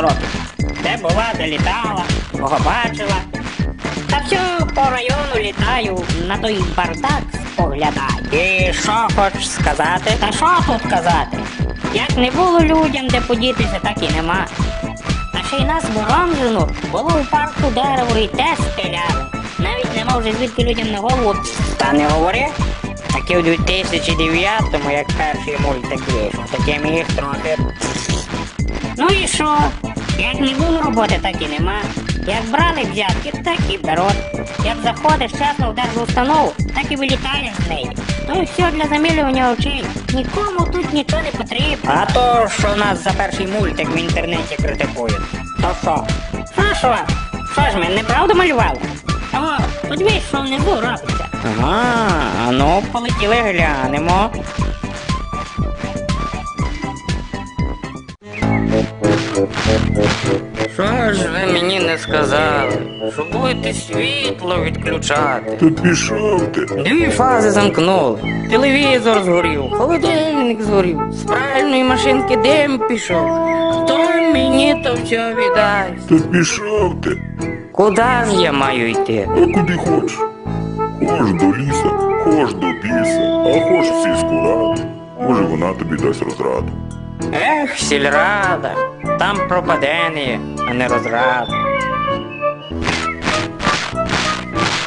Сорокіна? Де була, де літала, кого бачила? Та все по району літаю, на той бардак споглядаю. І що хочеш сказати? Та що тут казати? Як не було людям, де подітися, так і нема. А ще й нас Боромжину було у парку дерево і те спиляли. Навіть нема вже звідки людям на голову. Та не говори. Так і у 2009-му, як перший мультик вийшов, таке міг трохи. Ну і що? Як не було роботи, так і нема. Як брали взятки, так і беруть. Як заходиш чесно в держустанову, так і вилітаєш з неї. То все для замилювання очей. Нікому тут нічого не потрібно. А то, що нас за перший мультик в інтернеті критикують. То що? Що що? Що ж ми неправду малювали? О, подивись, що внизу робиться. Ага, а ну полетіли глянемо. Що ж ви мені не сказали? Що будете світло відключати? Та пішов ти. Дві фази замкнули. Телевізор згорів, холодильник згорів, з пральної машинки дим пішов. Хто мені то все віддасть? Та пішов ти. Куди ж я маю йти? А куди хочеш? Хоч до ліса, хоч до піса, а хоч в сільську раду. Може вона тобі дасть розраду. Ех, сільрада, там пропадення, а не розрада.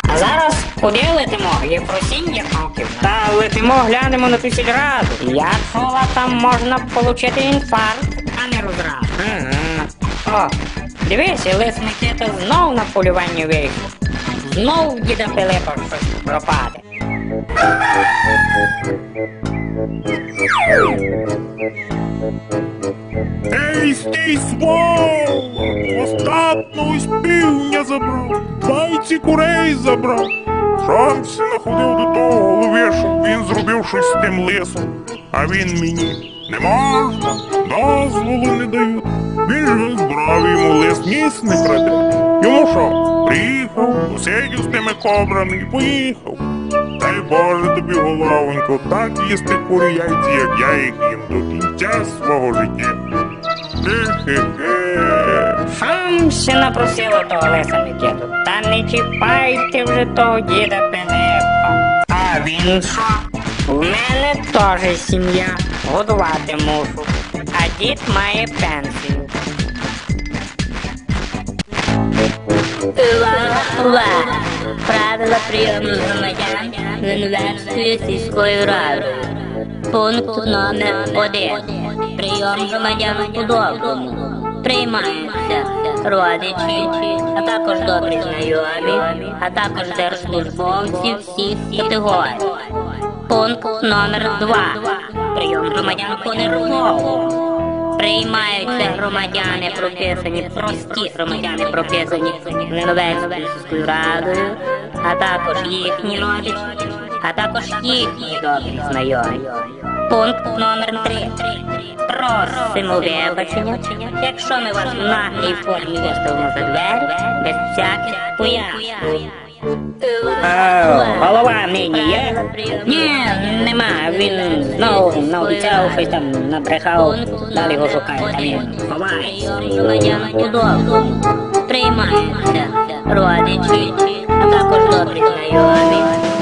А зараз куди летимо? Єфросіння кроків. Та летимо, глянемо на ту сільраду. Я чула, там можна отримати інфаркт, а не розраду. Ага. О, дивись, лис Микита знов на полювання вийшов. Знов діда Пилипа щось пропаде. Ей, стій, своло! Остатну із півня забрав, двадцять курей забрав. Сам находив до того голови, щоб він зробив щось з тим лисом. А він мені не можна, дозволу не дають. Він же збрав йому лис ніс не краде. Йому що? Приїхав, посидів з тими кобрами і поїхав. Дай Боже тобі, головонько, так їсти курі яйці, як я їх їм до кінця свого життя. Хе-хе-хе. Сам ще напросила того лиса Микиту. Та не чіпайте вже того діда Пилипа. А він що? У мене теж сім'я. Годувати мушу. А дід має пенсію. Увага! Правила прийому громадян в університеті сільської ради. Пункт номер один. Прийом громадян по-доброму. Приймаються родичі, а також добрі знайомі, а також держслужбовці всіх категорій. Пункт номер два. Прийом громадян по нервовому. Приймаються громадяни прописані, прості громадяни прописані Леновецькою радою, а також їхні родичі, а також їхні добрі знайомі. Пункт номер три. Просимо вибачення, якщо ми вас в наглій формі виставимо за двері без всяких пояснень. Голова нині є? Ні, нема. Він знову наобіцяв щось там набрехав, далі його шукають, там він ховається. Прийом громадян по-доброму. Приймаються родичі, а також добрі знайомі. Не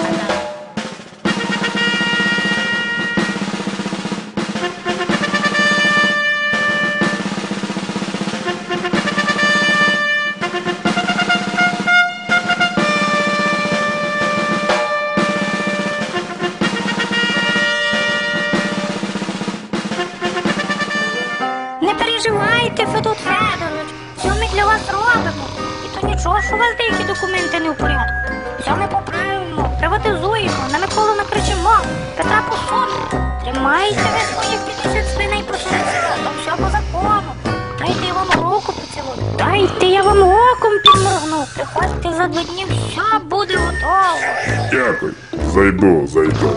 приватизуємо, на Миколу накричимо, Петра посушимо. Тримайте ви своїх 50 свиней по сусідству, то все по закону. Дайте я вам руку поцілую. Дайте я вам оком підморгну. Приходьте за два дні, все буде готово. Дякую. Зайду, зайду.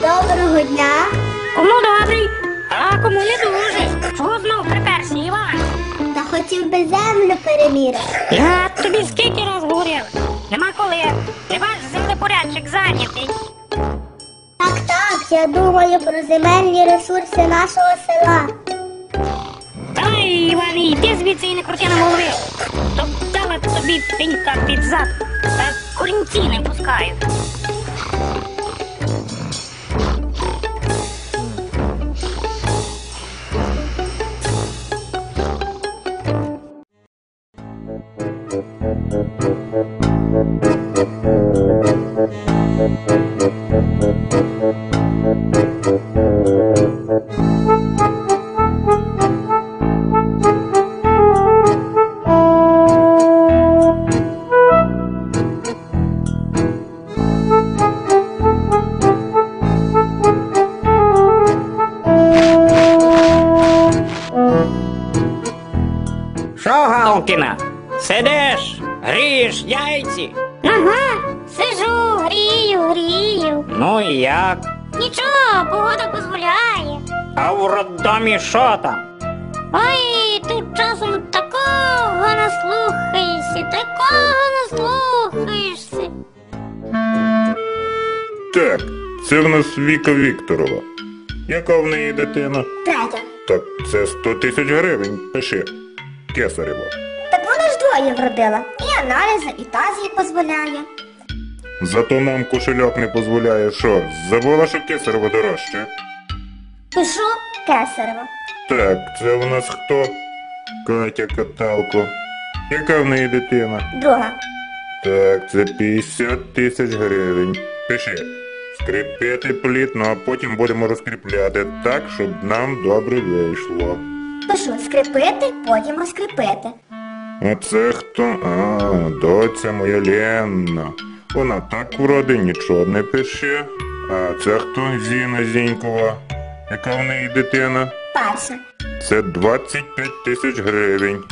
Доброго дня. Кому добрий, би землю переміряти. Я тобі скільки раз говорив? Нема коли. Ти бачиш, землі порядчик зайнятий. Так, так, я думаю про земельні ресурси нашого села. Давай, Іване, йди звідси і не крути на голови. То дала тобі пенька під зад, та корінці не пускаю. Галкіна? Сидиш, грієш яйці? Ага, сижу, грію, грію. Ну і як? Нічого, погода дозволяє. А в роддомі що там? Ой, тут часом такого наслухаєшся, такого наслухаєшся. Так, це в нас Віка Вікторова. Яка в неї дитина? Третя. Так це 100 тисяч гривень. Пиши. Кесарева. Вона вродила. І аналізи, і таз їй дозволяє. Зато нам кошельок не дозволяє. Що, забула, що кесарева дорожче? Пишу кесарева. Так, це у нас хто? Катя Каталко. Яка в неї дитина? Друга. Так, це 50 тисяч гривень. Пиши. Скріпити плітно, а потім будемо розкріпляти так, щоб нам добре вийшло. Пишу скріпити, потім розкріпити. А це хто? А, доця моя Ленна. Вона так вроде нічого не пише. А це хто Зіна Зінькова? Яка в неї дитина? Перша. Це 25 тисяч гривень.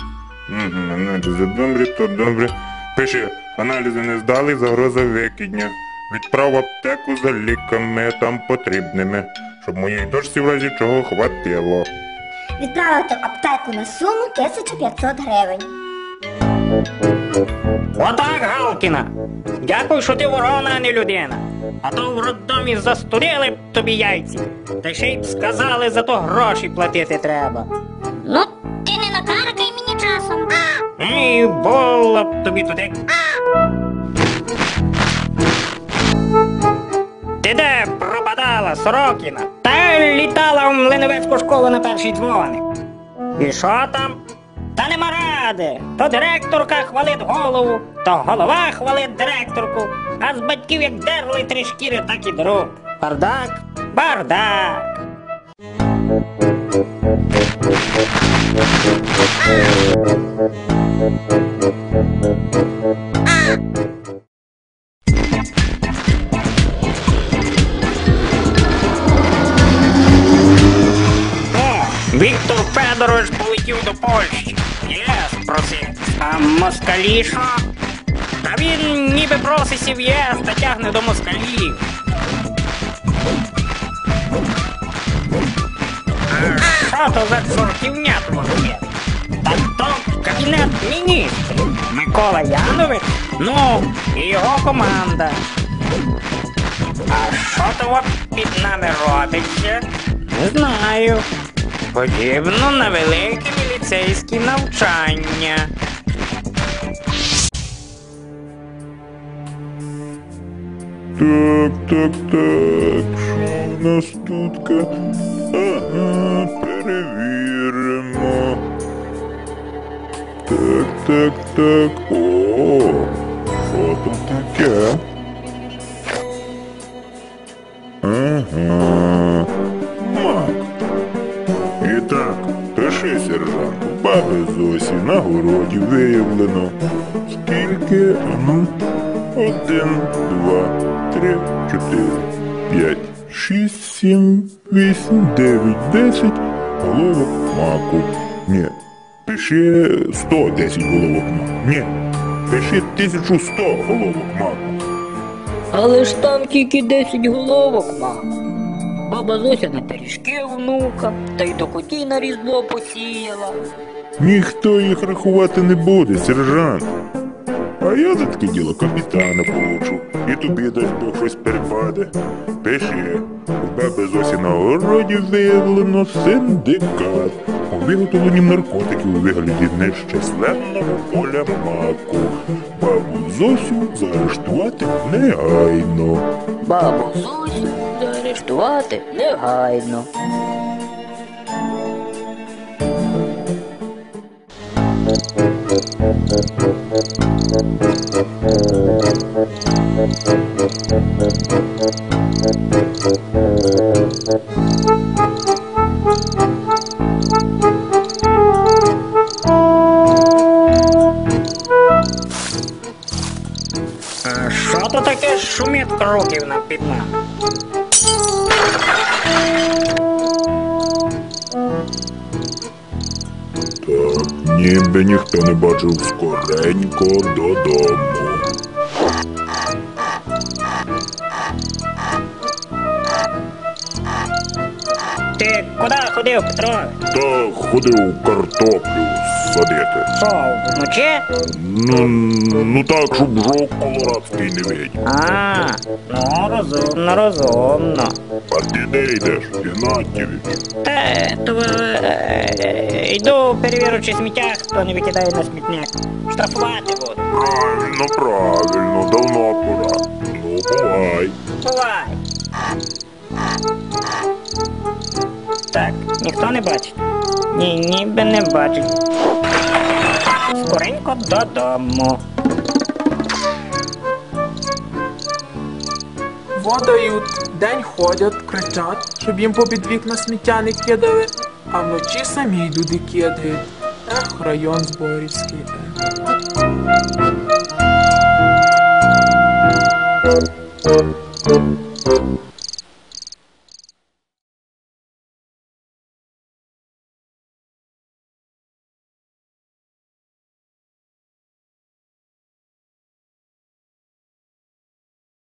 Угу, аналізи добрі, то добре. Пиши, аналізи не здали, загроза викидня. Відправ аптеку за ліками там потрібними, щоб моїй дочці в разі чого хватило. Відправити аптеку на суму 1500 гривень. Отак, Галкіна. Дякую, що ти ворона, а не людина. А то в роддомі застудили б тобі яйці. Та ще й б сказали, за то гроші платити треба. Ну, ти не накаркай мені часом. І було б тобі туди. Ти де пропадала, Сорокіна? Та літала в Млиновецьку школу на перший дзвоник. І що там? Та нема ради. То директорка хвалить голову, то голова хвалить директорку, а з батьків як дерли три шкіри, так і друг. Бардак, бардак. Віктор Федорович полетів до Польщі. Просив. А москалі що? Та він ніби проситься в ЄС та тягне до москалів. А що то за чортівня творить? Та то кабінет міністрів. Микола Янович? Ну, і його команда. А що то от під нами робиться? Не знаю. Подібно на велике міліцейське навчання. Так, так, так. Що в нас тут? Ага, перевіримо. Так, так, так. О, що тут таке? Виявлено. Скільки? Ну, один, два, три, чотири, п'ять, шість, сім, вісім, дев'ять, десять головок маку. Ні. Пиши 110 головок маку. Ні. Пиши 1100 головок маку. Але ж там тільки 10 головок, мам. Баба Зося на пиріжки внука, та й до коті на різдво посіяла. Ніхто їх рахувати не буде, сержант. А я за таке діло капітана получу. І тобі дасть Бог щось перепаде. Пиши. У баби Зосі на городі виявлено синдикат. У виготовленні наркотиків у вигляді нещасленного поля маку. Бабу Зосю заарештувати негайно. Бабу Зусю заарештувати негайно. Що то таке шумить кроків на під нами? Ніби ніхто не бачив скоренько додому. Ти куди ходив, Петро? Та ходив картоплю садити. Що, вночі? Ну, ну так, щоб жок колорадський не видів. А, ну розумно, розумно. А ти де йдеш, Ігнатівич? Та, то е, йду перевірю, чи сміття хто не викидає на смітник. Штрафувати буду. Правильно, правильно, давно пора. Ну, бувай. Бувай. Так, ніхто не бачить? Ні, ніби не бачить. Скоренько додому. Водають, день ходять, кричать, щоб їм попід вікна сміття не кидали, а вночі самі йдуть і кидають. Ех, район Зборівський. ех.